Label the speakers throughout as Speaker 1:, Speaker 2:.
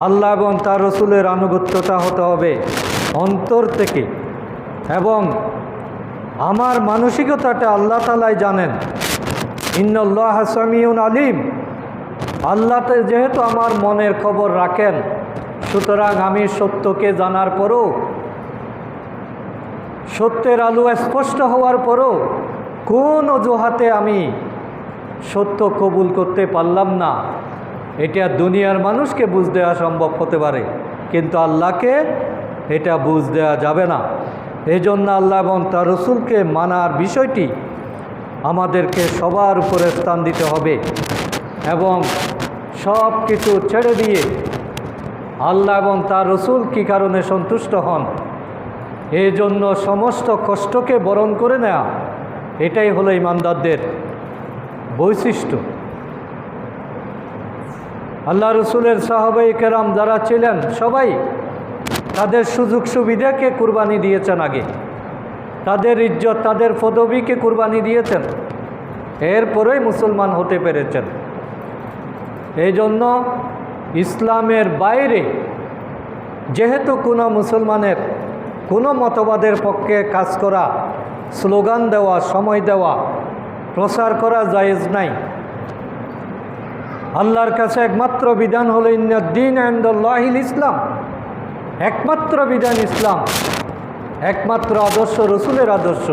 Speaker 1: আল্লাহ এবং তার রসুলের আনুগত্যতা হতে হবে অন্তর থেকে। এবং আমার মানসিকতাটা আল্লাহ তালাই জানেন। ইন্নল্লাহ হাসামিউন আলিম। আল্লাহতে যেহেতু আমার মনের খবর রাখেন, সুতরাং আমি সত্যকে জানার পরও, সত্যের আলো স্পষ্ট হওয়ার পরও কোন অজুহাতে আমি সত্য কবুল করতে পারলাম না। এটা দুনিয়ার মানুষকে বুঝ দেওয়া সম্ভব হতে পারে, কিন্তু আল্লাহকে এটা বুঝ দেওয়া যাবে না। এই জন্য আল্লাহ এবং তার রসুলকে মানার বিষয়টি আমাদেরকে সবার উপরে স্থান দিতে হবে এবং সব কিছু ছেড়ে দিয়ে আল্লাহ এবং তার রসুল কী কারণে সন্তুষ্ট হন এই জন্য সমস্ত কষ্টকে বরণ করে নেওয়া এটাই হলো ইমানদারদের বৈশিষ্ট্য। আল্লাহ রসুলের সাহাবাই কেরাম যারা ছিলেন সবাই তাদের সুযোগ সুবিধাকে কুরবানি দিয়েছেন আগে। তাদের ইজ্জত, তাদের পদবীকে কুরবানি দিয়েছেন। এরপরেই মুসলমান হতে পেরেছেন। এই জন্য ইসলামের বাইরে যেহেতু কোনো মুসলমানের কোনো মতবাদের পক্ষে কাজ করা, স্লোগান দেওয়া, সময় দেওয়া, প্রচার করা জায়েজ নাই আল্লাহর কাছে একমাত্র বিধান হলো ইন্দিন আন্দুল্লাহিল ইসলাম। একমাত্র বিধান ইসলাম, একমাত্র আদর্শ, রসুলের আদর্শ।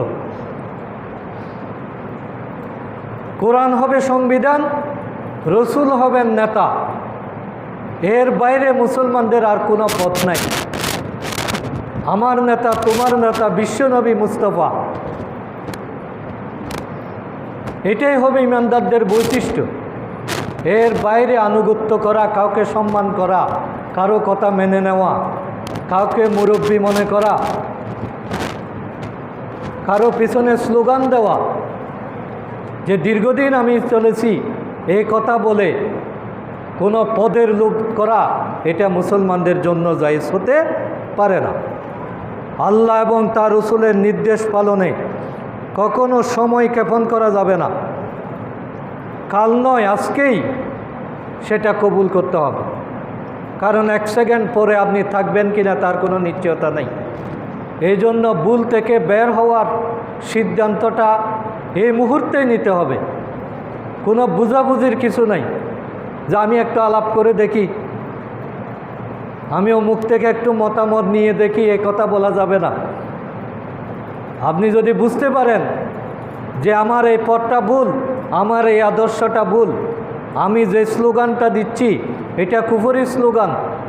Speaker 1: কোরআন হবে সংবিধান, রসুল হবেন নেতা। এর বাইরে মুসলমানদের আর কোনো পথ নাই। আমার নেতা, তোমার নেতা বিশ্বনবী মুস্তফা। এটাই হবে ইমানদারদের বৈশিষ্ট্য। এর বাইরে আনুগত্য করা, কাউকে সম্মান করা, কারও কথা মেনে নেওয়া, কাউকে মুরব্বী মনে করা, কারও পিছনে স্লোগান দেওয়া। যে দীর্ঘদিন আমি চলেছি এই কথা বলে কোনো পদের লোভ করা, এটা মুসলমানদের জন্য জায়জ হতে পারে না। আল্লাহ এবং তার রসুলের নির্দেশ পালনে কখনো সময় ক্ষেপণ করা যাবে না। কাল নয়, আজকেই সেটা কবুল করতে হবে। কারণ এক সেকেন্ড পরে আপনি থাকবেন কি না তার কোনো নিশ্চয়তা নেই। এই জন্য ভুল থেকে বের হওয়ার সিদ্ধান্তটা এই মুহূর্তেই নিতে হবে। কোনো বুঝাবুঝির কিছু নাই। যে আমি একটু আলাপ করে দেখি। আমিও মুখ থেকে একটু মতামত নিয়ে দেখি, এ কথা বলা যাবে না। আপনি যদি বুঝতে পারেন যে আমার এই পথটা ভুল আমার এই আদর্শটা ভুল। আমি যে স্লোগানটা দিচ্ছি এটা কুফরি স্লোগান।